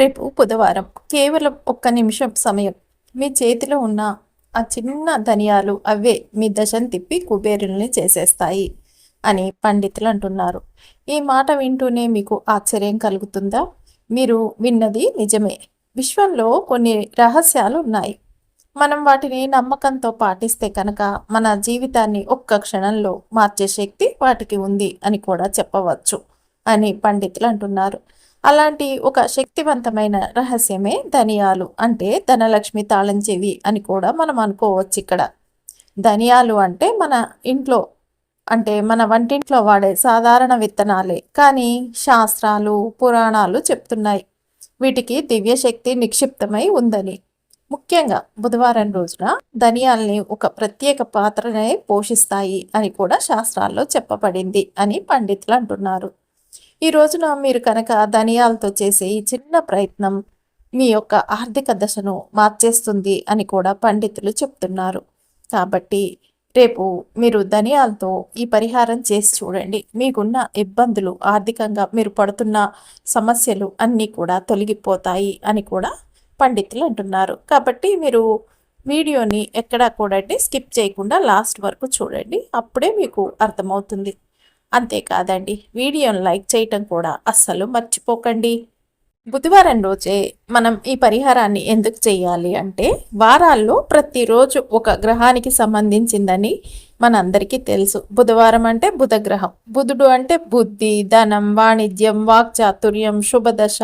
రేపు బుధవారం కేవలం ఒక్క నిమిషం సమయం. మీ చేతిలో ఉన్న ఆ చిన్న ధనియాలు అవే మీ దశను తిప్పి కుబేరుల్ని చేసేస్తాయి అని పండితులు అంటున్నారు. ఈ మాట వింటూనే మీకు ఆశ్చర్యం కలుగుతుందా? మీరు విన్నది నిజమే. విశ్వంలో కొన్ని రహస్యాలు ఉన్నాయి. మనం వాటిని నమ్మకంతో పాటిస్తే కనుక మన జీవితాన్ని ఒక్క క్షణంలో మార్చే శక్తి వాటికి ఉంది అని కూడా చెప్పవచ్చు అని పండితులు అంటున్నారు. అలాంటి ఒక శక్తివంతమైన రహస్యమే ధనియాలు అంటే ధనలక్ష్మి తాళం చెవి అని కూడా మనం అనుకోవచ్చు ఇక్కడ. ధనియాలు అంటే మన ఇంట్లో అంటే మన వంటింట్లో వాడే సాధారణ విత్తనాలే. కానీ శాస్త్రాలు పురాణాలు చెప్తున్నాయి. వీటికి దివ్యశక్తి నిక్షిప్తమై ఉందని. ముఖ్యంగా బుధవారం రోజున ధనియాల్ని ఒక ప్రత్యేక పాత్రనే పోషిస్తాయి అని కూడా శాస్త్రాల్లో చెప్పబడింది అని పండితులు అంటున్నారు. ఈ రోజున మీరు కనుక ధనియాలతో చేసే ఈ చిన్న ప్రయత్నం మీ యొక్క ఆర్థిక దశను మార్చేస్తుంది అని కూడా పండితులు చెప్తున్నారు. కాబట్టి రేపు మీరు ధనియాలతో ఈ పరిహారం చేసి చూడండి. మీకున్న ఇబ్బందులు ఆర్థికంగా మీరు పడుతున్న సమస్యలు అన్నీ కూడా తొలగిపోతాయి అని కూడా పండితులు అంటున్నారు. కాబట్టి మీరు వీడియోని ఎక్కడా కూడా స్కిప్ చేయకుండా లాస్ట్ వరకు చూడండి. అప్పుడే మీకు అర్థమవుతుంది. అంతేకాదండి. వీడియోని లైక్ చేయటం కూడా అస్సలు మర్చిపోకండి. బుధవారం రోజే మనం ఈ పరిహారాన్ని ఎందుకు చేయాలి అంటే వారాల్లో ప్రతిరోజు ఒక గ్రహానికి సంబంధించిందని మనందరికీ తెలుసు. బుధవారం అంటే బుధగ్రహం. బుధుడు అంటే బుద్ధి ధనం వాణిజ్యం వాక్చాతుర్యం శుభదశ.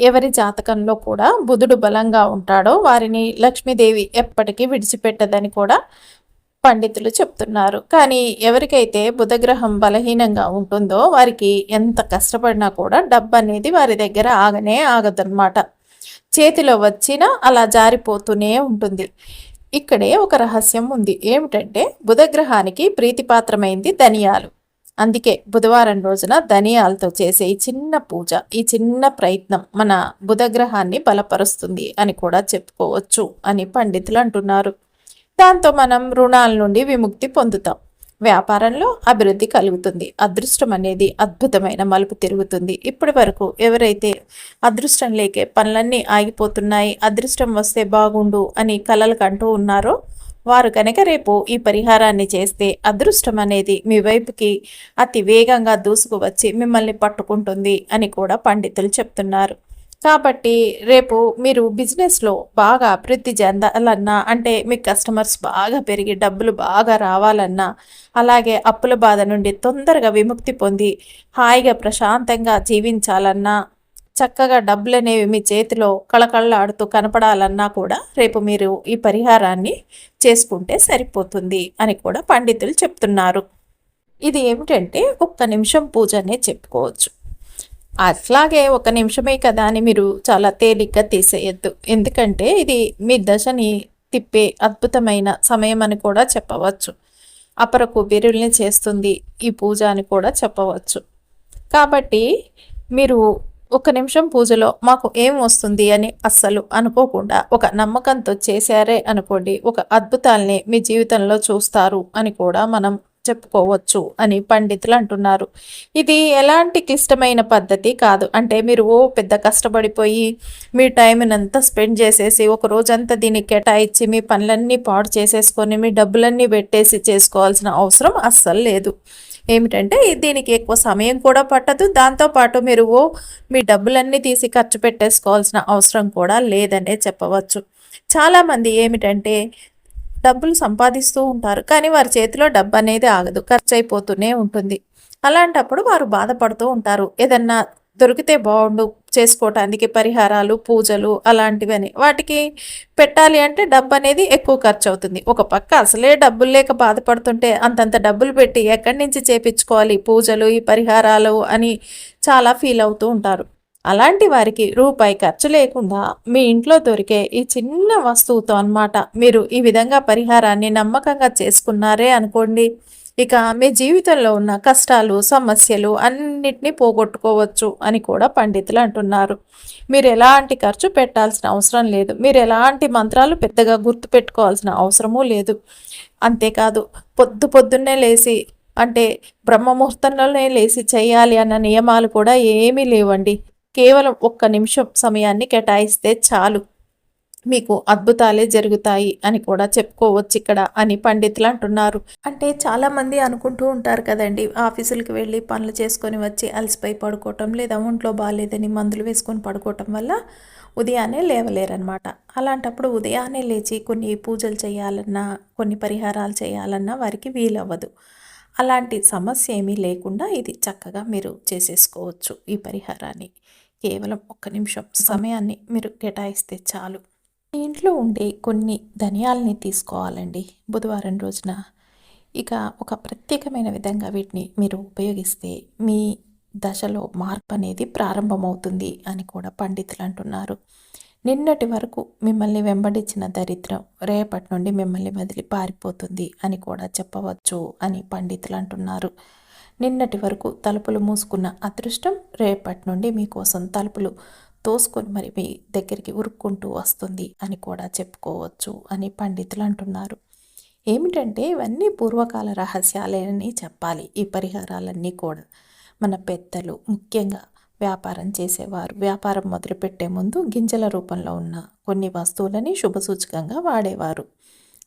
ఎవరి జాతకంలో కూడా బుధుడు బలంగా ఉంటాడో వారిని లక్ష్మీదేవి ఎప్పటికీ విడిచిపెట్టదని కూడా పండితులు చెప్తున్నారు. కానీ ఎవరికైతే బుధగ్రహం బలహీనంగా ఉంటుందో వారికి ఎంత కష్టపడినా కూడా డబ్బు అనేది వారి దగ్గర ఆగనే ఆగదన్నమాట. చేతిలో వచ్చినా అలా జారిపోతూనే ఉంటుంది. ఇక్కడే ఒక రహస్యం ఉంది. ఏమిటంటే బుధగ్రహానికి ప్రీతిపాత్రమైంది ధనియాలు. అందుకే బుధవారం రోజున ధనియాలతో చేసే ఈ చిన్న పూజ ఈ చిన్న ప్రయత్నం మన బుధగ్రహాన్ని బలపరుస్తుంది అని కూడా చెప్పుకోవచ్చు అని పండితులు అంటున్నారు. దాంతో మనం రుణాల నుండి విముక్తి పొందుతాం. వ్యాపారంలో అభివృద్ధి కలుగుతుంది. అదృష్టం అనేది అద్భుతమైన మలుపు తిరుగుతుంది. ఇప్పటి వరకు ఎవరైతే అదృష్టం లేకే పనులన్నీ ఆగిపోతున్నాయి అదృష్టం వస్తే బాగుండు అని కలలు కంటూ ఉన్నారో వారు కనుక రేపు ఈ పరిహారాన్ని చేస్తే అదృష్టం అనేది మీ వైపుకి అతి వేగంగా దూసుకువచ్చి మిమ్మల్ని పట్టుకుంటుంది అని కూడా పండితులు చెప్తున్నారు. కాబట్టి రేపు మీరు బిజినెస్లో బాగా అభివృద్ధి చెందాలన్నా అంటే మీ కస్టమర్స్ బాగా పెరిగి డబ్బులు బాగా రావాలన్నా అలాగే అప్పుల బాధ నుండి తొందరగా విముక్తి పొంది హాయిగా ప్రశాంతంగా జీవించాలన్నా చక్కగా డబ్బులు అనేవి మీ చేతిలో కళకళలాడుతూ కనపడాలన్నా కూడా రేపు మీరు ఈ పరిహారాన్ని చేసుకుంటే సరిపోతుంది అని కూడా పండితులు చెప్తున్నారు. ఇది ఏమిటంటే ఒక్క నిమిషం పూజనే చెప్పుకోవచ్చు. అట్లాగే ఒక నిమిషమే కదా అని మీరు చాలా తేలిగ్గా తీసేయద్దు. ఎందుకంటే ఇది మీ దశని తిప్పే అద్భుతమైన సమయం అని కూడా చెప్పవచ్చు. అపర కుబేరుల్ని చేస్తుంది ఈ పూజ అని కూడా చెప్పవచ్చు. కాబట్టి మీరు ఒక నిమిషం పూజలో మాకు ఏం వస్తుంది అని అస్సలు అనుకోకుండా ఒక నమ్మకంతో చేశారే అనుకోండి ఒక అద్భుతాల్ని మీ జీవితంలో చూస్తారు అని కూడా మనం చెప్పుకోవచ్చు అని పండితులు అంటున్నారు. ఇది ఎలాంటి క్లిష్టమైన పద్ధతి కాదు. అంటే మీరు ఓ పెద్ద కష్టపడిపోయి మీ టైంనంతా స్పెండ్ చేసేసి ఒక రోజంతా దీన్ని కేటాయించి మీ పనులన్నీ పాడు చేసేసుకొని మీ డబ్బులన్నీ పెట్టేసి చేసుకోవాల్సిన అవసరం అస్సలు లేదు. ఏమిటంటే దీనికి ఎక్కువ సమయం కూడా పట్టదు. దాంతోపాటు మీరు ఓ మీ డబ్బులన్నీ తీసి ఖర్చు పెట్టేసుకోవాల్సిన అవసరం కూడా లేదనే చెప్పవచ్చు. చాలామంది ఏమిటంటే డబ్బులు సంపాదిస్తూ ఉంటారు. కానీ వారి చేతిలో డబ్బు అనేది ఆగదు. ఖర్చు అయిపోతూనే ఉంటుంది. అలాంటప్పుడు వారు బాధపడుతూ ఉంటారు. ఏదన్నా దొరికితే బాగుండు చేసుకోవటానికి పరిహారాలు పూజలు అలాంటివని. వాటికి పెట్టాలి అంటే డబ్బు అనేది ఎక్కువ ఖర్చు అవుతుంది ఒక పక్క అసలే డబ్బులు లేక బాధపడుతుంటే అంతంత డబ్బులు పెట్టి ఎక్కడి నుంచి చేపించుకోవాలి? పూజలు ఈ పరిహారాలు అని చాలా ఫీల్ అవుతూ ఉంటారు. అలాంటి వారికి రూపాయి ఖర్చు లేకుండా మీ ఇంట్లో దొరికే ఈ చిన్న వస్తువుతో అనమాట మీరు ఈ విధంగా పరిహారాన్ని నమ్మకంగా చేసుకున్నారే అనుకోండి. ఇక మీ జీవితంలో ఉన్న కష్టాలు సమస్యలు అన్నిటినీ పోగొట్టుకోవచ్చు అని కూడా పండితులు అంటున్నారు. మీరు ఎలాంటి ఖర్చు పెట్టాల్సిన అవసరం లేదు. మీరు ఎలాంటి మంత్రాలు పెద్దగా గుర్తు పెట్టుకోవాల్సిన అవసరమూ లేదు. అంతేకాదు పొద్దు పొద్దున్నే లేచి అంటే బ్రహ్మముహూర్తంలోనే లేచి చేయాలి అన్న నియమాలు కూడా ఏమీ లేవండి. కేవలం ఒక్క నిమిషం సమయాన్ని కేటాయిస్తే చాలు. మీకు అద్భుతాలే జరుగుతాయి అని కూడా చెప్పుకోవచ్చు ఇక్కడ అని పండితులు అంటున్నారు. అంటే చాలామంది అనుకుంటూ ఉంటారు కదండి ఆఫీసులకు వెళ్ళి పనులు చేసుకొని వచ్చి అలసిపోయి పడుకోవటం లేదా ఒంట్లో బాగాలేదని మందులు వేసుకొని పడుకోవటం వల్ల ఉదయాన్నే లేవలేరనమాట అలాంటప్పుడు ఉదయాన్నే లేచి కొన్ని పూజలు చేయాలన్నా కొన్ని పరిహారాలు చేయాలన్నా వారికి వీలవ్వదు. అలాంటి సమస్య ఏమీ లేకుండా ఇది చక్కగా మీరు చేసేసుకోవచ్చు ఈ పరిహారాన్ని. కేవలం ఒక్క నిమిషం సమయాన్ని మీరు కేటాయిస్తే చాలు. మీ ఇంట్లో ఉండే కొన్ని ధనియాలని తీసుకోవాలండి. బుధవారం రోజున. ఇక ఒక ప్రత్యేకమైన విధంగా వీటిని మీరు ఉపయోగిస్తే మీ దశలో మార్పు అనేది ప్రారంభమవుతుంది అని కూడా పండితులు అంటున్నారు. నిన్నటి వరకు మిమ్మల్ని వెంబడించిన దరిద్రం రేపటి నుండి మిమ్మల్ని వదిలి పారిపోతుంది అని కూడా చెప్పవచ్చు అని పండితులు అంటున్నారు. నిన్నటి వరకు తలుపులు మూసుకున్న అదృష్టం రేపటి నుండి మీకోసం తలుపులు తోసుకొని మరి మీ దగ్గరికి ఉరుక్కుంటూ వస్తుంది అని కూడా చెప్పుకోవచ్చు అని పండితులు అంటున్నారు. ఏమిటంటే ఇవన్నీ పూర్వకాల రహస్యాలేనని చెప్పాలి. ఈ పరిహారాలన్నీ కూడా మన పెద్దలు ముఖ్యంగా వ్యాపారం చేసేవారు. వ్యాపారం మొదలుపెట్టే ముందు గింజల రూపంలో ఉన్న కొన్ని వస్తువులని శుభసూచకంగా వాడేవారు.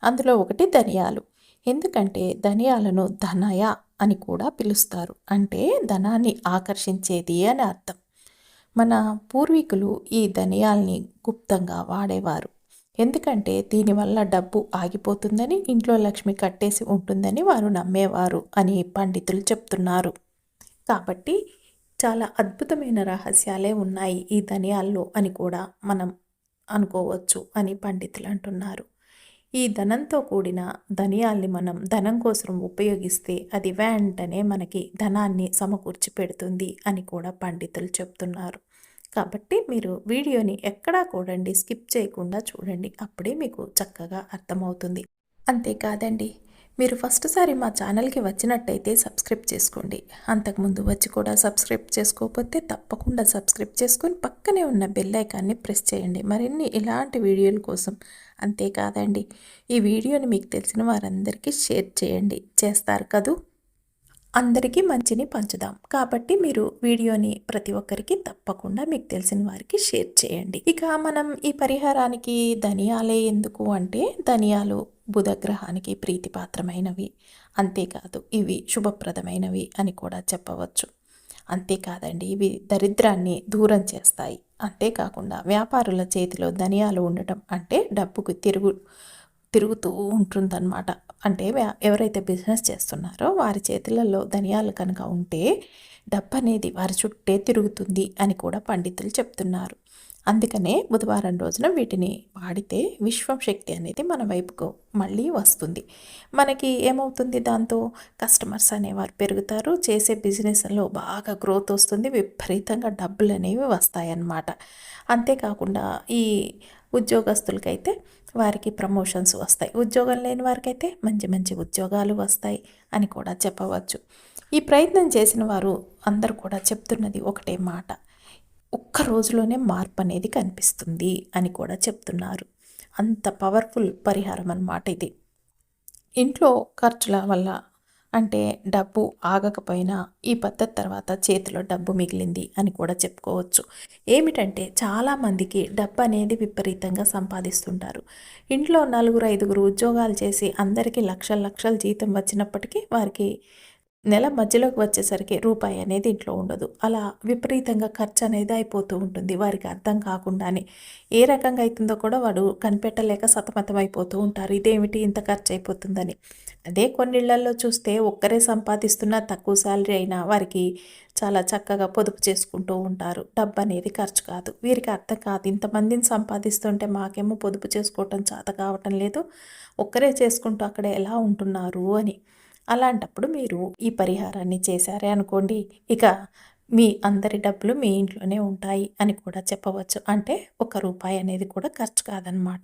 అందులో ఒకటి ధనియాలు. ఎందుకంటే ధనియాలను ధనయ అని కూడా పిలుస్తారు. అంటే ధనాన్ని ఆకర్షించేది అని అర్థం. మన పూర్వీకులు ఈ ధనియాల్ని గుప్తంగా వాడేవారు. ఎందుకంటే దీనివల్ల డబ్బు ఆగిపోతుందని ఇంట్లో లక్ష్మి కట్టేసి ఉంటుందని వారు నమ్మేవారు అని పండితులు చెప్తున్నారు. కాబట్టి చాలా అద్భుతమైన రహస్యాలే ఉన్నాయి ఈ ధనియాల్లో అని కూడా మనం అనుకోవచ్చు అని పండితులు అంటున్నారు. ఈ ధనంతో కూడిన ధనియాల్ని మనం ధనం కోసం ఉపయోగిస్తే అది వెంటనే మనకి ధనాన్ని సమకూర్చి పెడుతుంది అని కూడా పండితులు చెప్తున్నారు. కాబట్టి మీరు వీడియోని ఎక్కడా కూడండి స్కిప్ చేయకుండా చూడండి అప్పుడే మీకు చక్కగా అర్థమవుతుంది. అంతేకాదండి మీరు ఫస్ట్ సారి మా ఛానల్కి వచ్చినట్టయితే సబ్స్క్రైబ్ చేసుకోండి. అంతకుముందు వచ్చి కూడా సబ్స్క్రైబ్ చేసుకోకపోతే తప్పకుండా సబ్స్క్రైబ్ చేసుకొని పక్కనే ఉన్న బెల్ ఐకాన్ని ప్రెస్ చేయండి. మరిన్ని ఇలాంటి వీడియోల కోసం అంతేకాదండి. ఈ వీడియోని మీకు తెలిసిన వారందరికీ షేర్ చేయండి. చేస్తారు కదూ? అందరికీ మంచిని పంచుదాం. కాబట్టి మీరు వీడియోని ప్రతి ఒక్కరికి తప్పకుండా మీకు తెలిసిన వారికి షేర్ చేయండి. ఇక మనం ఈ పరిహారానికి ధనియాలే ఎందుకు అంటే ధనియాలు బుధగ్రహానికి ప్రీతిపాత్రమైనవి. అంతేకాదు ఇవి శుభప్రదమైనవి అని కూడా చెప్పవచ్చు. అంతేకాదండి. ఇవి దరిద్రాన్ని దూరం చేస్తాయి. అంతేకాకుండా వ్యాపారుల చేతిలో ధనియాలు ఉండటం అంటే డబ్బుకు తిరుగు తిరుగుతూ ఉంటుందన్నమాట. అంటే ఎవరైతే బిజినెస్ చేస్తున్నారో వారి చేతులలో ధనియాలు కనుక ఉంటే డబ్బు అనేది వారి చుట్టే తిరుగుతుంది అని కూడా పండితులు చెప్తున్నారు. అందుకనే బుధవారం రోజున వీటిని వాడితే విశ్వం శక్తి అనేది మన వైపుకు మళ్ళీ వస్తుంది. మనకి ఏమవుతుంది దాంతో? కస్టమర్స్ అనేవారు పెరుగుతారు చేసే బిజినెస్లో బాగా గ్రోత్ వస్తుంది విపరీతంగా డబ్బులు అనేవి వస్తాయన్నమాట. అంతేకాకుండా ఈ ఉద్యోగస్తులకైతే వారికి ప్రమోషన్స్ వస్తాయి. ఉద్యోగం లేని వారికైతే మంచి మంచి ఉద్యోగాలు వస్తాయి అని కూడా చెప్పవచ్చు. ఈ ప్రయత్నం చేసిన వారు అందరు కూడా చెప్తున్నది ఒకటే మాట. ఒక్క రోజులోనే మార్పు అనేది కనిపిస్తుంది అని కూడా చెప్తున్నారు. అంత పవర్ఫుల్ పరిహారం అన్నమాట ఇది. ఇంట్లో ఖర్చుల వల్ల అంటే డబ్బు ఆగకపోయినా ఈ పద్ధతి తర్వాత చేతిలో డబ్బు మిగిలింది అని కూడా చెప్పుకోవచ్చు. ఏమిటంటే చాలామందికి డబ్బు అనేది విపరీతంగా సంపాదిస్తుంటారు. ఇంట్లో నలుగురు ఐదుగురు ఉద్యోగాలు చేసి అందరికీ లక్షల లక్షల జీతం వచ్చినప్పటికీ వారికి నెల మధ్యలోకి వచ్చేసరికి రూపాయి అనేది ఇంట్లో ఉండదు. అలా విపరీతంగా ఖర్చు అనేది అయిపోతూ ఉంటుంది. వారికి అర్థం కాకుండానే ఏ రకంగా అవుతుందో కూడా వాడు కనిపెట్టలేక సతమతం అయిపోతూ ఉంటారు. ఇదేమిటి ఇంత ఖర్చు అయిపోతుందని. అదే కొన్నిళ్ళలో చూస్తే ఒక్కరే సంపాదిస్తున్న తక్కువ శాలరీ అయినా వారికి చాలా చక్కగా పొదుపు చేసుకుంటూ ఉంటారు. డబ్బు అనేది ఖర్చు కాదు. వీరికి అర్థం కాదు. ఇంతమందిని సంపాదిస్తుంటే మాకేమో పొదుపు చేసుకోవటం చేత కావటం లేదు. ఒక్కరే చేసుకుంటూ అక్కడ ఎలా ఉంటున్నారు అని. అలాంటప్పుడు మీరు ఈ పరిహారాన్ని చేశారే అనుకోండి ఇక మీ అందరి డబ్బులు మీ ఇంట్లోనే ఉంటాయి అని కూడా చెప్పవచ్చు. అంటే ఒక రూపాయి అనేది కూడా ఖర్చు కాదనమాట.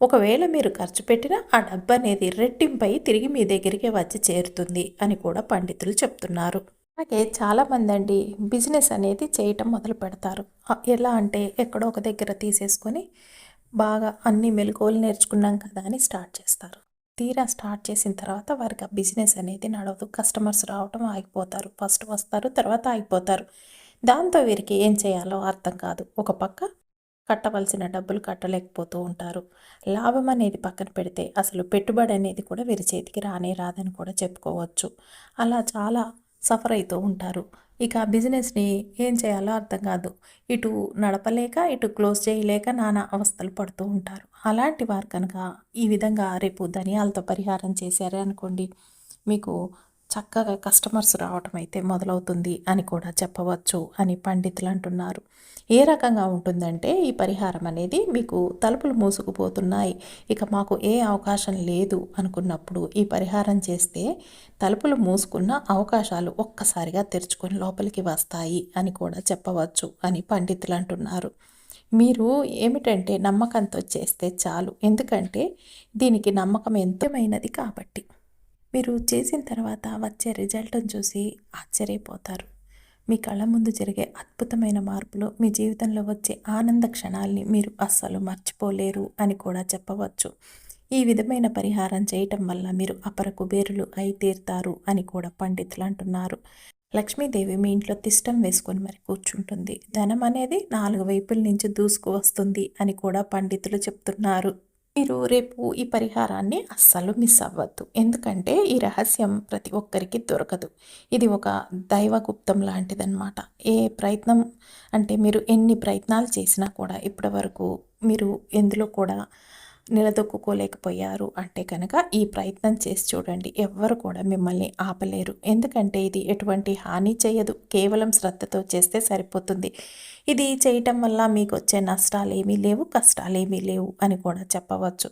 ఒకవేళ మీరు ఖర్చు పెట్టినా ఆ డబ్బు అనేది రెట్టింపై తిరిగి మీ దగ్గరికి వచ్చి చేరుతుంది అని కూడా పండితులు చెప్తున్నారు. అలాగే చాలామంది అండి బిజినెస్ అనేది చేయటం మొదలు పెడతారు. ఎలా అంటే ఎక్కడో ఒక దగ్గర తీసేసుకొని బాగా అన్ని మెలకువలు నేర్చుకున్నాం కదా అని స్టార్ట్ చేస్తారు. తీరా స్టార్ట్ చేసిన తర్వాత వారికి ఆ బిజినెస్ అనేది నడవదు. కస్టమర్స్ రావటం ఆగిపోతారు. ఫస్ట్ వస్తారు తర్వాత ఆగిపోతారు. దాంతో వీరికి ఏం చేయాలో అర్థం కాదు. ఒక పక్క కట్టవలసిన డబ్బులు కట్టలేకపోతూ ఉంటారు. లాభం అనేది పక్కన పెడితే అసలు పెట్టుబడి అనేది కూడా వీరి చేతికి రానే రాదని కూడా చెప్పుకోవచ్చు. అలా చాలా సఫర్ అవుతూ ఉంటారు. ఇక బిజినెస్ని ఏం చేయాలో అర్థం కాదు. ఇటు నడపలేక ఇటు క్లోజ్ చేయలేక నానా అవస్థలు పడుతూ ఉంటారు. అలాంటి వారు కనుక ఈ విధంగా రేపు ధనియాలతో పరిహారం చేశారే అనుకోండి మీకు చక్కగా కస్టమర్స్ రావటం అయితే మొదలవుతుంది అని కూడా చెప్పవచ్చు అని పండితులు అంటున్నారు. ఏ రకంగా ఉంటుందంటే ఈ పరిహారం అనేది మీకు తలుపులు మూసుకుపోతున్నాయి. ఇక మాకు ఏ అవకాశం లేదు అనుకున్నప్పుడు ఈ పరిహారం చేస్తే తలుపులు మూసుకున్న అవకాశాలు ఒక్కసారిగా తెరుచుకొని లోపలికి వస్తాయి అని కూడా చెప్పవచ్చు అని పండితులు అంటున్నారు. మీరు ఏమిటంటే నమ్మకంతో చేస్తే చాలు. ఎందుకంటే దీనికి నమ్మకం ఎంతమైనది కాబట్టి. మీరు చేసిన తర్వాత వచ్చే రిజల్ట్ని చూసి ఆశ్చర్యపోతారు. మీ కళ్ళ ముందు జరిగే అద్భుతమైన మార్పులు మీ జీవితంలో వచ్చే ఆనంద క్షణాల్ని మీరు అస్సలు మర్చిపోలేరు అని కూడా చెప్పవచ్చు. ఈ విధమైన పరిహారం చేయటం వల్ల మీరు అపర కుబేరులు అయి తీరుతారు అని కూడా పండితులు అంటున్నారు. లక్ష్మీదేవి మీ ఇంట్లో తిష్టం వేసుకొని మరి కూర్చుంటుంది. ధనం అనేది నాలుగు వైపుల నుంచి దూసుకు వస్తుంది అని కూడా పండితులు చెప్తున్నారు. మీరు రేపు ఈ పరిహారాన్ని అస్సలు మిస్ అవ్వద్దు. ఎందుకంటే ఈ రహస్యం ప్రతి ఒక్కరికి దొరకదు. ఇది ఒక దైవగుప్తం లాంటిదన్నమాట. ఏ ప్రయత్నం అంటే మీరు ఎన్ని ప్రయత్నాలు చేసినా కూడా ఇప్పటి వరకు మీరు ఎందులో కూడా నిలదొక్కుకోలేకపోయారు అంటే కనుక ఈ ప్రయత్నం చేసి చూడండి. ఎవ్వరు కూడా మిమ్మల్ని ఆపలేరు. ఎందుకంటే ఇది ఎటువంటి హాని చేయదు. కేవలం శ్రద్ధతో చేస్తే సరిపోతుంది. ఇది చేయటం వల్ల మీకు వచ్చే నష్టాలు ఏమీ లేవు కష్టాలు ఏమీ లేవు అని కూడా చెప్పవచ్చు.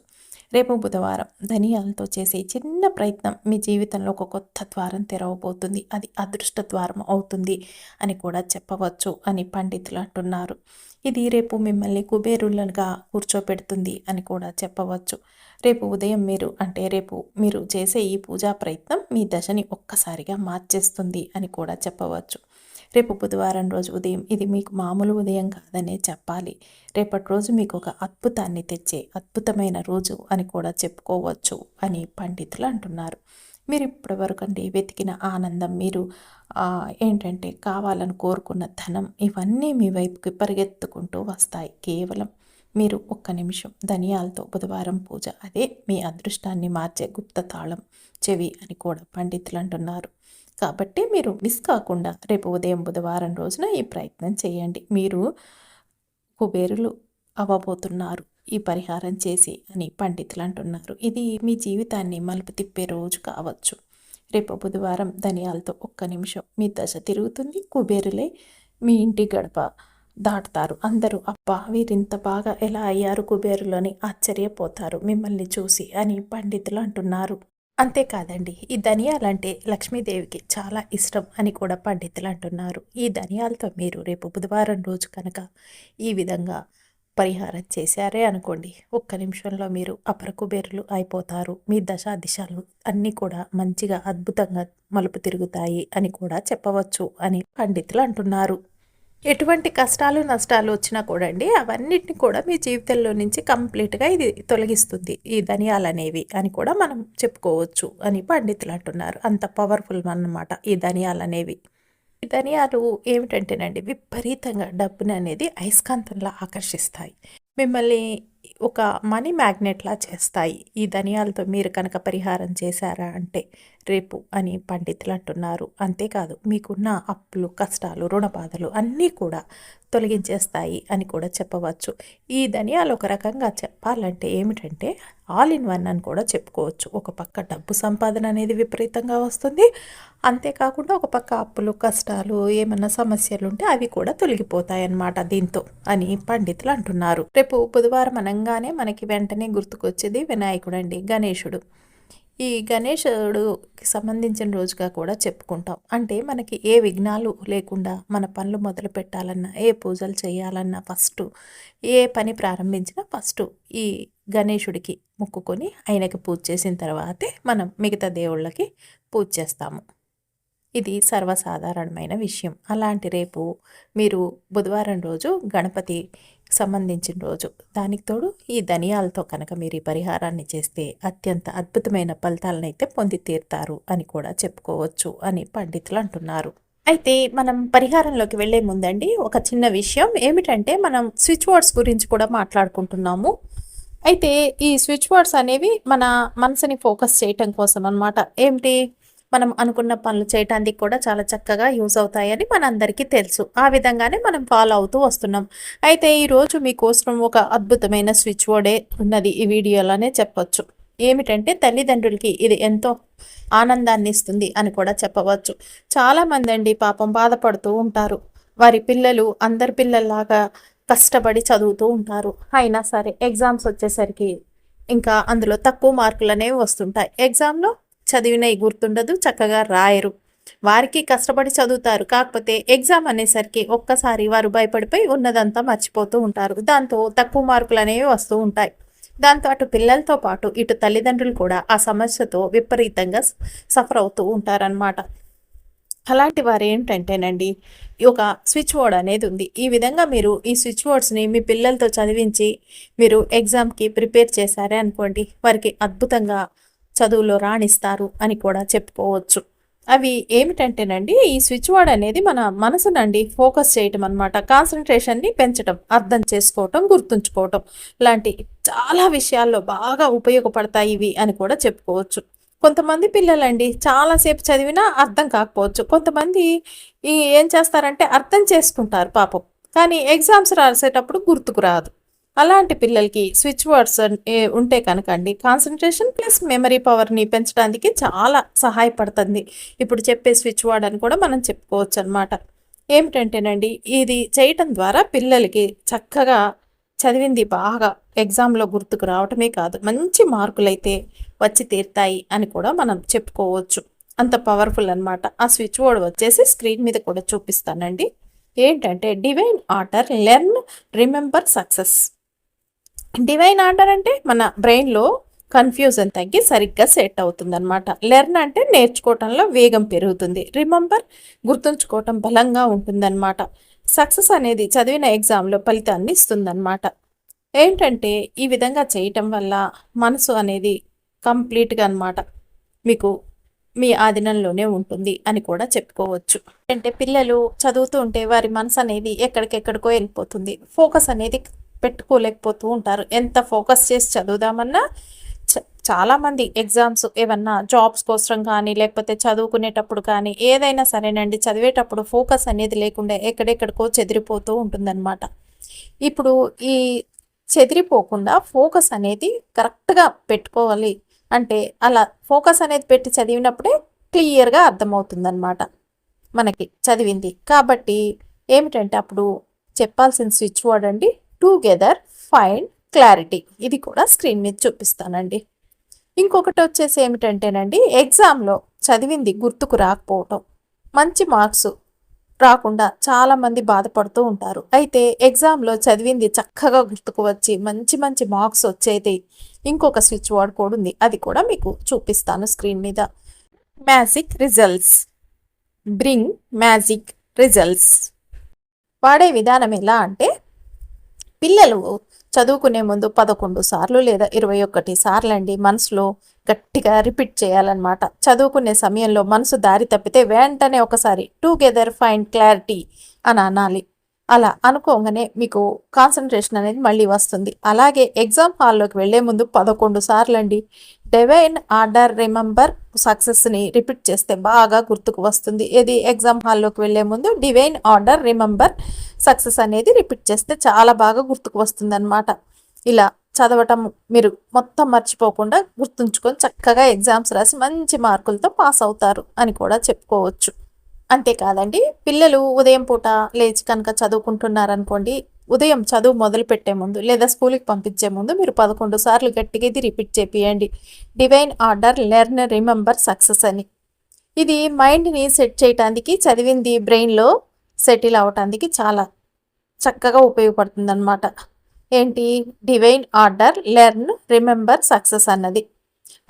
రేపు బుధవారం ధనియాలతో చేసే చిన్న ప్రయత్నం మీ జీవితంలో ఒక కొత్త ద్వారం తెరవబోతుంది. అది అదృష్ట ద్వారం అవుతుంది అని కూడా చెప్పవచ్చు అని పండితులు అంటున్నారు. ఇది రేపు మిమ్మల్ని కుబేరులుగా కూర్చోపెడుతుంది అని కూడా చెప్పవచ్చు. రేపు ఉదయం మీరు అంటే రేపు మీరు చేసే ఈ పూజా ప్రయత్నం మీ దశని ఒక్కసారిగా మార్చేస్తుంది అని కూడా చెప్పవచ్చు. రేపు బుధవారం రోజు ఉదయం ఇది మీకు మామూలు ఉదయం కాదనే చెప్పాలి. రేపటి రోజు మీకు ఒక అద్భుతాన్ని తెచ్చే అద్భుతమైన రోజు అని కూడా చెప్పుకోవచ్చు అని పండితులు అంటున్నారు. మీరు ఇప్పటి అండి వెతికిన ఆనందం మీరు ఏంటంటే కావాలని కోరుకున్న ధనం ఇవన్నీ మీ వైపుకి పరిగెత్తుకుంటూ వస్తాయి. కేవలం మీరు ఒక్క నిమిషం ధనియాలతో బుధవారం పూజ అదే మీ అదృష్టాన్ని మార్చే గుప్త తాళం చెవి అని కూడా పండితులు అంటున్నారు. కాబట్టి మీరు మిస్ కాకుండా రేపు ఉదయం బుధవారం రోజున ఈ ప్రయత్నం చేయండి. మీరు కుబేరులు అవ్వబోతున్నారు. ఈ పరిహారం చేసి అని పండితులు అంటున్నారు. ఇది మీ జీవితాన్ని మలుపు తిప్పే రోజు కావచ్చు. రేపు బుధవారం ధనియాలతో ఒక్క నిమిషం మీ దశ తిరుగుతుంది. కుబేరులే మీ ఇంటి గడప దాటుతారు. అందరూ అబ్బా వీరింత బాగా ఎలా అయ్యారు కుబేరులోని ఆశ్చర్యపోతారు మిమ్మల్ని చూసి అని పండితులు అంటున్నారు. అంతేకాదండి ఈ ధనియాలంటే లక్ష్మీదేవికి చాలా ఇష్టం అని కూడా పండితులు అంటున్నారు. ఈ ధనియాలతో మీరు రేపు బుధవారం రోజు కనుక ఈ విధంగా పరిహారం చేశారే అనుకోండి. ఒక్క నిమిషంలో మీరు అపర కుబేరులు అయిపోతారు. మీ దశ దిశలు అన్నీ కూడా మంచిగా అద్భుతంగా మలుపు తిరుగుతాయి అని కూడా చెప్పవచ్చు అని పండితులు అంటున్నారు. ఎటువంటి కష్టాలు నష్టాలు వచ్చినా కూడా అండి అవన్నిటిని కూడా మీ జీవితంలో నుంచి కంప్లీట్గా ఇది తొలగిస్తుంది. ఈ ధనియాలు అనేవి అని కూడా మనం చెప్పుకోవచ్చు అని పండితులు అంటున్నారు. అంత పవర్ఫుల్ అన్నమాట ఈ ధనియాలు అనేవి. ధనియాలు ఏమిటంటేనండి విపరీతంగా డబ్బుని అనేది అయస్కాంతంలా ఆకర్షిస్తాయి. మిమ్మల్ని ఒక మనీ మ్యాగ్నెట్లా చేస్తాయి. ఈ ధనియాలతో మీరు కనుక పరిహారం చేశారా అంటే రేపు అని పండితులు అంటున్నారు. అంతేకాదు మీకున్న అప్పులు కష్టాలు రుణబాధలు అన్నీ కూడా తొలగించేస్తాయి అని కూడా చెప్పవచ్చు. ఈ ధనియాలు ఒక రకంగా చెప్పాలంటే ఏమిటంటే ఆల్ ఇన్ వన్ అని కూడా చెప్పుకోవచ్చు. ఒక పక్క డబ్బు సంపాదన అనేది విపరీతంగా వస్తుంది. అంతేకాకుండా ఒక పక్క అప్పులు కష్టాలు ఏమన్నా సమస్యలు ఉంటే అవి కూడా తొలగిపోతాయి అన్నమాట దీంతో అని పండితులు అంటున్నారు. రేపు బుధవారం అనగానే మనకి వెంటనే గుర్తుకొచ్చేది వినాయకుడు అండి గణేశుడు. ఈ గణేశుడుకి సంబంధించిన రోజుగా కూడా చెప్పుకుంటాం. అంటే మనకి ఏ విఘ్నాలు లేకుండా మన పనులు మొదలు పెట్టాలన్నా ఏ పూజలు చేయాలన్నా ఫస్ట్ ఏ పని ప్రారంభించినా ఫస్ట్ ఈ గణేశుడికి మొక్కుకొని ఆయనకి పూజ చేసిన తర్వాతే మనం మిగతా దేవుళ్ళకి పూజ చేస్తాము. ఇది సర్వసాధారణమైన విషయం. అలాంటి రేపు మీరు బుధవారం రోజు గణపతి సంబంధించిన రోజు. దానికి తోడు ఈ ధనియాలతో కనుక మీరు ఈ పరిహారాన్ని చేస్తే అత్యంత అద్భుతమైన ఫలితాలను అయితే పొంది తీరుతారు అని కూడా చెప్పుకోవచ్చు అని పండితులు అంటున్నారు. అయితే మనం పరిహారంలోకి వెళ్ళే ముందండి ఒక చిన్న విషయం. ఏమిటంటే మనం స్విచ్ బోర్డ్స్ గురించి కూడా మాట్లాడుకుంటున్నాము. అయితే ఈ స్విచ్ బోర్డ్స్ అనేవి మన మనసుని ఫోకస్ చేయటం కోసం అన్నమాట. ఏమిటి? మనం అనుకున్న పనులు చేయటానికి కూడా చాలా చక్కగా యూజ్ అవుతాయని మనందరికీ తెలుసు. ఆ విధంగానే మనం ఫాలో అవుతూ వస్తున్నాం. అయితే ఈరోజు మీకోసం ఒక అద్భుతమైన స్విచ్ బోర్డే ఉన్నది ఈ వీడియోలోనే చెప్పొచ్చు. ఏమిటంటే తల్లిదండ్రులకి ఇది ఎంతో ఆనందాన్ని ఇస్తుంది అని కూడా చెప్పవచ్చు. చాలామంది అండి పాపం బాధపడుతూ ఉంటారు. వారి పిల్లలు అందరి పిల్లల్లాగా కష్టపడి చదువుతూ ఉంటారు. అయినా సరే ఎగ్జామ్స్ వచ్చేసరికి ఇంకా అందులో తక్కువ మార్కులు అనేవి వస్తుంటాయి. ఎగ్జామ్లో చదివినవి గుర్తుండదు చక్కగా రాయరు. వారికి కష్టపడి చదువుతారు. కాకపోతే ఎగ్జామ్ అనేసరికి ఒక్కసారి వారు భయపడిపోయి ఉన్నదంతా మర్చిపోతూ ఉంటారు. దాంతో తక్కువ మార్కులు అనేవి వస్తూ ఉంటాయి. దాంతో అటు పిల్లలతో పాటు ఇటు తల్లిదండ్రులు కూడా ఆ సమస్యతో విపరీతంగా సఫర్ అవుతూ ఉంటారనమాట అలాంటి వారు ఏంటంటేనండి ఒక స్విచ్ బోర్డ్ అనేది ఉంది. ఈ విధంగా మీరు ఈ స్విచ్ బోర్డ్స్ని మీ పిల్లలతో చదివించి మీరు ఎగ్జామ్కి ప్రిపేర్ చేశారే అనుకోండి వారికి అద్భుతంగా చదువులో రాణిస్తారు అని కూడా చెప్పుకోవచ్చు. అవి ఏమిటంటేనండి ఈ స్విచ్ వర్డ్ అనేది మన మనసునండి ఫోకస్ చేయటం అనమాట కాన్సన్ట్రేషన్ని పెంచడం అర్థం చేసుకోవటం గుర్తుంచుకోవటం లాంటి చాలా విషయాల్లో బాగా ఉపయోగపడతాయి ఇవి అని కూడా చెప్పుకోవచ్చు. కొంతమంది పిల్లలండి చాలాసేపు చదివినా అర్థం కాకపోవచ్చు. కొంతమంది ఈ ఏం చేస్తారంటే అర్థం చేసుకుంటారు పాపం. కానీ ఎగ్జామ్స్ రాసేటప్పుడు గుర్తుకు రాదు. అలాంటి పిల్లలకి స్విచ్ వర్డ్స్ ఉంటే కనుకండి కాన్సన్ట్రేషన్ ప్లస్ మెమరీ పవర్ని పెంచడానికి చాలా సహాయపడుతుంది. ఇప్పుడు చెప్పే స్విచ్ వర్డ్ అని కూడా మనం చెప్పుకోవచ్చు అనమాట ఏమిటంటేనండి ఇది చేయటం ద్వారా పిల్లలకి చక్కగా చదివింది బాగా ఎగ్జామ్లో గుర్తుకు రావటమే కాదు మంచి మార్కులైతే వచ్చి తీరుతాయి అని కూడా మనం చెప్పుకోవచ్చు. అంత పవర్ఫుల్ అనమాట ఆ స్విచ్ బోర్డ్ వచ్చేసి స్క్రీన్ మీద కూడా చూపిస్తానండి. ఏంటంటే divine order learn remember success divine order అంటే మన బ్రెయిన్లో కన్ఫ్యూజన్ తగ్గి సరిగ్గా సెట్ అవుతుంది అనమాట లెర్న్ అంటే నేర్చుకోవటంలో వేగం పెరుగుతుంది. రిమెంబర్ గుర్తుంచుకోవటం బలంగా ఉంటుందన్నమాట. సక్సెస్ అనేది చదివిన ఎగ్జామ్లో ఫలితాన్ని ఇస్తుందన్నమాట. ఏంటంటే ఈ విధంగా చేయటం వల్ల మనసు అనేది కంప్లీట్గా అనమాట మీకు మీ ఆధీనంలోనే ఉంటుంది అని కూడా చెప్పుకోవచ్చు. అంటే పిల్లలు చదువుతూ ఉంటే వారి మనసు అనేది ఎక్కడికెక్కడికో వెళ్ళిపోతుంది. ఫోకస్ అనేది పెట్టుకోలేకపోతూ ఉంటారు. ఎంత ఫోకస్ చేసి చదువుదామన్నా చాలామంది ఎగ్జామ్స్ ఏమన్నా జాబ్స్ కోసం కానీ లేకపోతే చదువుకునేటప్పుడు కానీ ఏదైనా సరేనండి చదివేటప్పుడు ఫోకస్ అనేది లేకుండా ఎక్కడెక్కడికో చెదిరిపోతూ ఉంటుందన్నమాట. ఇప్పుడు ఈ చెదిరిపోకుండా ఫోకస్ అనేది కరెక్ట్గా పెట్టుకోవాలి అంటే అలా ఫోకస్ అనేది పెట్టి చదివినప్పుడే క్లియర్గా అర్థమవుతుందన్నమాట మనకి చదివింది. కాబట్టి ఏమిటంటే అప్పుడు చెప్పాల్సిన స్విచ్ వర్డ్ అండి టుగెదర్ ఫైండ్ క్లారిటీ. ఇది కూడా స్క్రీన్ మీద చూపిస్తానండి. ఇంకొకటి వచ్చేసి ఏమిటంటేనండి ఎగ్జామ్లో చదివింది గుర్తుకు రాకపోవటం. మంచి మార్క్స్ రాకుండా చాలామంది బాధపడుతూ ఉంటారు. అయితే ఎగ్జామ్లో చదివింది చక్కగా గుర్తుకు వచ్చి మంచి మంచి మార్క్స్ వచ్చేది ఇంకొక స్విచ్ బోర్డ్ కూడా ఉంది. అది కూడా మీకు చూపిస్తాను స్క్రీన్ మీద. Magic results. Bring magic results. వాడే విధానం ఎలా అంటే పిల్లలు చదువుకునే ముందు పదకొండు సార్లు లేదా ఇరవై ఒకటి సార్లు అండి మనసులో గట్టిగా రిపీట్ చేయాలన్నమాట. చదువుకునే సమయంలో మనసు దారి తప్పితే వెంటనే ఒకసారి టుగెదర్ ఫైండ్ క్లారిటీ అని అనాలి. అలా అనుకోగానే మీకు కాన్సన్ట్రేషన్ అనేది మళ్ళీ వస్తుంది. అలాగే ఎగ్జామ్ హాల్లోకి వెళ్ళే ముందు పదకొండు సార్లు అండి డివైన్ ఆర్డర్ రిమెంబర్ సక్సెస్ని రిపీట్ చేస్తే బాగా గుర్తుకు వస్తుంది. ఇది ఎగ్జామ్ హాల్లోకి వెళ్ళే ముందు డివైన్ ఆర్డర్ రిమెంబర్ సక్సెస్ అనేది రిపీట్ చేస్తే చాలా బాగా గుర్తుకు వస్తుంది అనమాట ఇలా చదవటం మీరు మొత్తం మర్చిపోకుండా గుర్తుంచుకొని చక్కగా ఎగ్జామ్స్ రాసి మంచి మార్కులతో పాస్ అవుతారు అని కూడా చెప్పుకోవచ్చు. అంతేకాదండి పిల్లలు ఉదయం పూట లేచి కనుక చదువుకుంటున్నారనుకోండి ఉదయం చదువు మొదలుపెట్టే ముందు లేదా స్కూల్కి పంపించే ముందు మీరు పదకొండు సార్లు గట్టిగా ఇది repeat చేపియండి. Divine order learn remember success అని. ఇది మైండ్ని సెట్ చేయటానికి చదివింది బ్రెయిన్లో సెటిల్ అవటానికి చాలా చక్కగా ఉపయోగపడుతుందన్నమాట. ఏంటి? Divine order learn remember success అన్నది.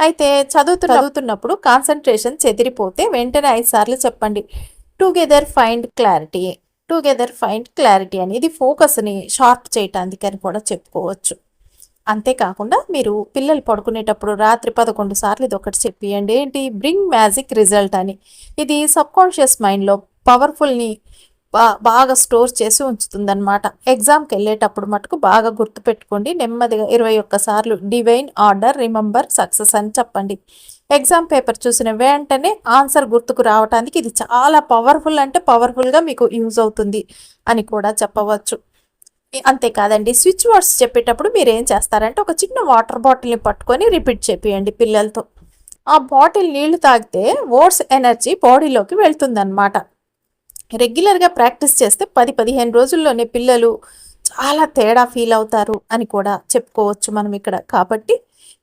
అయితే చదువుతు చదువుతున్నప్పుడు కాన్సన్ట్రేషన్ చెదిరిపోతే వెంటనే ఐదు సార్లు చెప్పండి. Together find clarity. Together find clarity అని ఇది ఫోకస్ని షార్ప్ చేయటానికి అని కూడా చెప్పుకోవచ్చు. అంతేకాకుండా మీరు పిల్లలు పడుకునేటప్పుడు రాత్రి పదకొండు సార్లు ఇది ఒకటి చెప్పియండి. ఏంటి? బ్రింగ్ మ్యాజిక్ రిజల్ట్ అని. ఇది సబ్ కాన్షియస్ మైండ్లో పవర్ఫుల్ని బా బాగా స్టోర్ చేసి ఉంచుతుందన్నమాట. ఎగ్జామ్కి వెళ్ళేటప్పుడు మటుకు బాగా గుర్తుపెట్టుకోండి. నెమ్మదిగా ఇరవై ఒక్కసార్లు డివైన్ ఆర్డర్ రిమెంబర్ సక్సెస్ అని చెప్పండి. ఎగ్జామ్ పేపర్ చూసిన వెంటనే ఆన్సర్ గుర్తుకు రావడానికి ఇది చాలా పవర్ఫుల్ అంటే పవర్ఫుల్గా మీకు యూజ్ అవుతుంది అని కూడా చెప్పవచ్చు. అంతేకాదండి స్విచ్ వర్డ్స్ చెప్పేటప్పుడు మీరు ఏం చేస్తారంటే ఒక చిన్న వాటర్ బాటిల్ని పట్టుకొని రిపీట్ చెప్పేయండి పిల్లలతో. ఆ బాటిల్ నీళ్ళు తాగితే వర్డ్స్ ఎనర్జీ బాడీలోకి వెళ్తుందన్నమాట. రెగ్యులర్గా ప్రాక్టీస్ చేస్తే పది పదిహేను రోజుల్లోనే పిల్లలు చాలా తేడా ఫీల్ అవుతారు అని కూడా చెప్పుకోవచ్చు మనం ఇక్కడ. కాబట్టి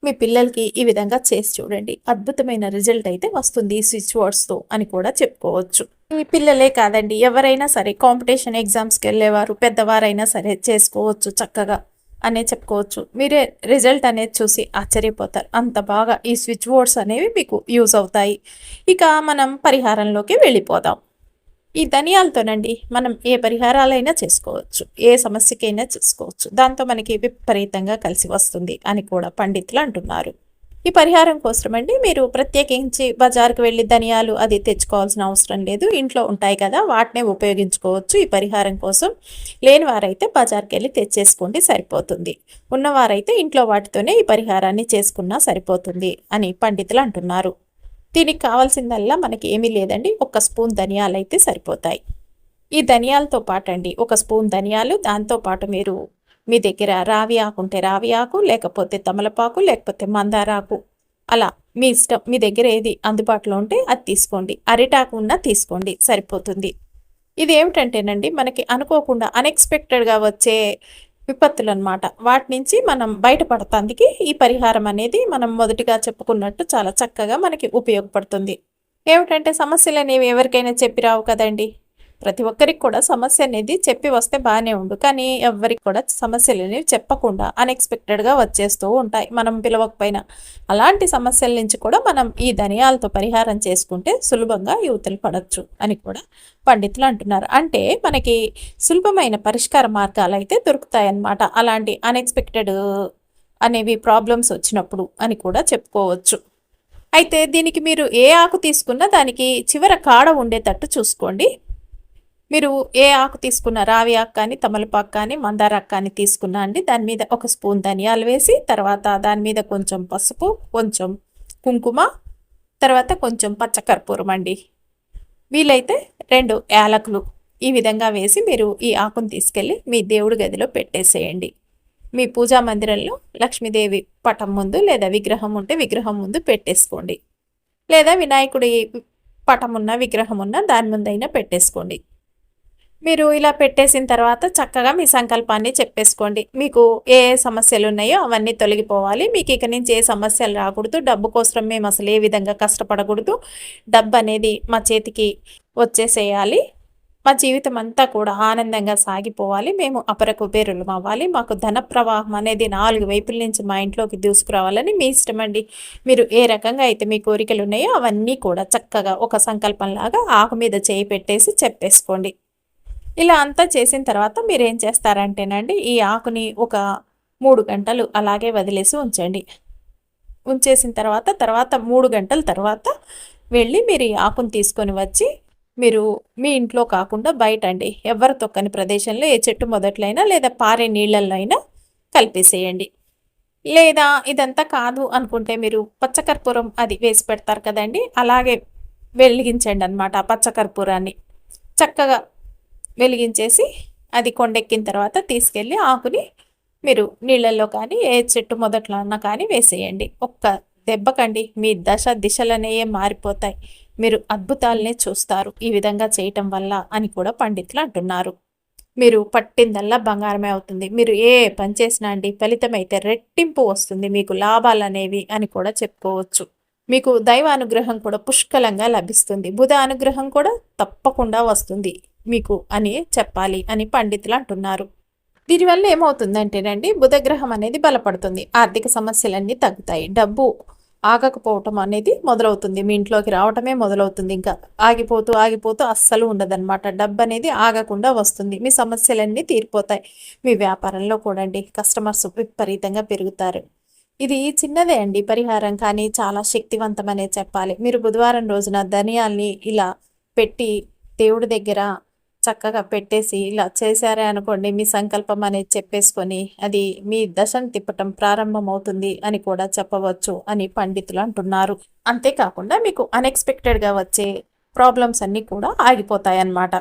మీ పిల్లలకి ఈ విధంగా చేసి చూడండి. అద్భుతమైన రిజల్ట్ అయితే వస్తుంది ఈ స్విచ్ వర్డ్స్తో అని కూడా చెప్పుకోవచ్చు. మీ పిల్లలే కాదండి ఎవరైనా సరే కాంపిటీషన్ ఎగ్జామ్స్కి వెళ్ళేవారు పెద్దవారైనా సరే చేసుకోవచ్చు చక్కగా అనే చెప్పుకోవచ్చు. మీరే రిజల్ట్ అనేది చూసి ఆశ్చర్యపోతారు. అంత బాగా ఈ స్విచ్ బోర్డ్స్ అనేవి మీకు యూజ్ అవుతాయి. ఇక మనం పరిహారంలోకి వెళ్ళిపోదాం. ఈ ధనియాలతోనండి మనం ఏ పరిహారాలైనా చేసుకోవచ్చు ఏ సమస్యకైనా చేసుకోవచ్చు. దాంతో మనకి విపరీతంగా కలిసి వస్తుంది అని కూడా పండితులు అంటున్నారు. ఈ పరిహారం కోసమండి మీరు ప్రత్యేకించి బజార్కి వెళ్ళి ధనియాలు అది తెచ్చుకోవాల్సిన అవసరం లేదు. ఇంట్లో ఉంటాయి కదా వాటినే ఉపయోగించుకోవచ్చు. ఈ పరిహారం కోసం లేని వారైతే బజార్కి వెళ్ళి తెచ్చేసుకోండి సరిపోతుంది. ఉన్నవారైతే ఇంట్లో వాటితోనే ఈ పరిహారాన్ని చేసుకున్నా సరిపోతుంది అని పండితులు అంటున్నారు. దీనికి కావాల్సిందల్లా మనకి ఏమీ లేదండి. ఒక స్పూన్ ధనియాలు అయితే సరిపోతాయి. ఈ ధనియాలతో పాటు అండి ఒక స్పూన్ ధనియాలు దాంతోపాటు మీరు మీ దగ్గర రావి ఆకు ఉంటే రావి ఆకు లేకపోతే తమలపాకు లేకపోతే మందారాకు. అలా మీ ఇష్టం మీ దగ్గర ఏది అందుబాటులో ఉంటే అది తీసుకోండి. అరిటాకు ఉన్నా తీసుకోండి. సరిపోతుంది. ఇది ఏమిటంటేనండి మనకి అనుకోకుండా అన్ఎక్స్పెక్టెడ్గా వచ్చే విపత్తులు అనమాట వాటి నుంచి మనం బయటపడతానికి ఈ పరిహారం అనేది మనం మొదటిగా చెప్పుకున్నట్టు చాలా చక్కగా మనకి ఉపయోగపడుతుంది. ఏమిటంటే సమస్యలు అనేవి ఎవరికైనా చెప్పిరావు కదండి. ప్రతి ఒక్కరికి కూడా సమస్య అనేది చెప్పి వస్తే బాగానే ఉండు. కానీ ఎవరికి కూడా సమస్యలు అనేవి చెప్పకుండా అన్ఎక్స్పెక్టెడ్గా వచ్చేస్తూ ఉంటాయి. మనం పిలవకపోయినా. అలాంటి సమస్యల నుంచి కూడా మనం ఈ ధనియాలతో పరిహారం చేసుకుంటే సులభంగా యువతలు పడవచ్చు అని కూడా పండితులు అంటున్నారు. అంటే మనకి సులభమైన పరిష్కార మార్గాలు అయితే దొరుకుతాయన్నమాట. అలాంటి అన్ఎక్స్పెక్టెడ్ అనేవి ప్రాబ్లమ్స్ వచ్చినప్పుడు అని కూడా చెప్పుకోవచ్చు. అయితే దీనికి మీరు ఏ ఆకు తీసుకున్నా దానికి చివర కాడ ఉండేటట్టు చూసుకోండి. మీరు ఏ ఆకు తీసుకున్న రావి ఆకు కానీ తమలపాకు కానీ మందార ఆకు కానీ తీసుకున్నా అండి. దాని మీద ఒక స్పూన్ ధనియాలు వేసి తర్వాత దాని మీద కొంచెం పసుపు కొంచెం కుంకుమ తర్వాత కొంచెం పచ్చకర్పూరం అండి. వీలైతే రెండు యాలకులు ఈ విధంగా వేసి మీరు ఈ ఆకును తీసుకెళ్ళి మీ దేవుడి గదిలో పెట్టేసేయండి. మీ పూజా మందిరంలో లక్ష్మీదేవి పటం ముందు లేదా విగ్రహం ఉంటే విగ్రహం ముందు పెట్టేసుకోండి. లేదా వినాయకుడి పటం ఉన్న విగ్రహం ఉన్న దాని ముందైనా పెట్టేసుకోండి. మీరు ఇలా పెట్టేసిన తర్వాత చక్కగా మీ సంకల్పాన్ని చెప్పేసుకోండి. మీకు ఏ సమస్యలు ఉన్నాయో అవన్నీ తొలగిపోవాలి. మీకు ఇక నుంచి ఏ సమస్యలు రాకూడదు. డబ్బు కోసం మేము అసలు ఏ విధంగా కష్టపడకూడదు. డబ్బు అనేది మా చేతికి వచ్చేసేయాలి. మా జీవితం అంతా కూడా ఆనందంగా సాగిపోవాలి. మేము అపర కుబేరులు అవ్వాలి. మాకు ధన ప్రవాహం అనేది నాలుగు వైపుల నుంచి మా ఇంట్లోకి దూసుకురావాలని మీ ఇష్టం అండి. మీరు ఏ రకంగా అయితే మీ కోరికలు ఉన్నాయో అవన్నీ కూడా చక్కగా ఒక సంకల్పంలాగా ఆకు మీద చేయి పెట్టేసి చెప్పేసుకోండి. ఇలా అంతా చేసిన తర్వాత మీరు ఏం చేస్తారంటేనండి ఈ ఆకుని ఒక మూడు గంటలు అలాగే వదిలేసి ఉంచండి. ఉంచేసిన తర్వాత తర్వాత మూడు గంటల తర్వాత వెళ్ళి మీరు ఈ ఆకుని తీసుకొని వచ్చి మీరు మీ ఇంట్లో కాకుండా బయట అండి ఎవరు తొక్కని ప్రదేశంలో ఏ చెట్టు మొదట్లైనా లేదా పారే నీళ్ళల్లో అయినా కలిపేసేయండి. లేదా ఇదంతా కాదు అనుకుంటే మీరు పచ్చకర్పూరం అది వేసి పెడతారు కదండి అలాగే వెలిగించండి అనమాట పచ్చకర్పూరాన్ని. చక్కగా వెలిగించేసి అది కొండెక్కిన తర్వాత తీసుకెళ్ళి ఆకుని మీరు నీళ్ళల్లో కానీ ఏ చెట్టు మొదట్లో అన్నా కానీ వేసేయండి. ఒక్క దెబ్బకండి. మీ దశ దిశలనే మారిపోతాయి. మీరు అద్భుతాలనే చూస్తారు. ఈ విధంగా చేయటం వల్ల అని కూడా పండితులు అంటున్నారు. మీరు పట్టిందల్లా బంగారమే అవుతుంది. మీరు ఏ పని చేసినా అండి ఫలితం అయితే రెట్టింపు వస్తుంది. మీకు లాభాలు అనేవి అని కూడా చెప్పుకోవచ్చు. మీకు దైవ అనుగ్రహం కూడా పుష్కలంగా లభిస్తుంది. బుధ అనుగ్రహం కూడా తప్పకుండా వస్తుంది. మీకు అని చెప్పాలి అని పండితులు అంటున్నారు. దీనివల్ల ఏమవుతుందంటేనండి బుధగ్రహం అనేది బలపడుతుంది. ఆర్థిక సమస్యలన్నీ తగ్గుతాయి. డబ్బు ఆగకపోవటం అనేది మొదలవుతుంది. మీ ఇంట్లోకి రావటమే మొదలవుతుంది. ఇంకా ఆగిపోతూ ఆగిపోతూ అస్సలు ఉండదన్నమాట. డబ్బు అనేది ఆగకుండా వస్తుంది. మీ సమస్యలన్నీ తీరిపోతాయి. మీ వ్యాపారంలో కూడా అండి కస్టమర్స్ విపరీతంగా పెరుగుతారు. ఇది చిన్నదే అండి పరిహారం కానీ చాలా శక్తివంతమనే చెప్పాలి. మీరు బుధవారం రోజున ధనియాల్ని ఇలా పెట్టి దేవుడి దగ్గర చక్కగా పెట్టేసి ఇలా చేశారే అనుకోండి మీ సంకల్పం అనేది చెప్పేసుకొని అది మీ దశను తిప్పటం ప్రారంభమవుతుంది అని కూడా చెప్పవచ్చు అని పండితులు అంటున్నారు. అంతేకాకుండా మీకు అన్ఎక్స్పెక్టెడ్గా వచ్చే ప్రాబ్లమ్స్ అన్నీ కూడా ఆగిపోతాయి అన్నమాట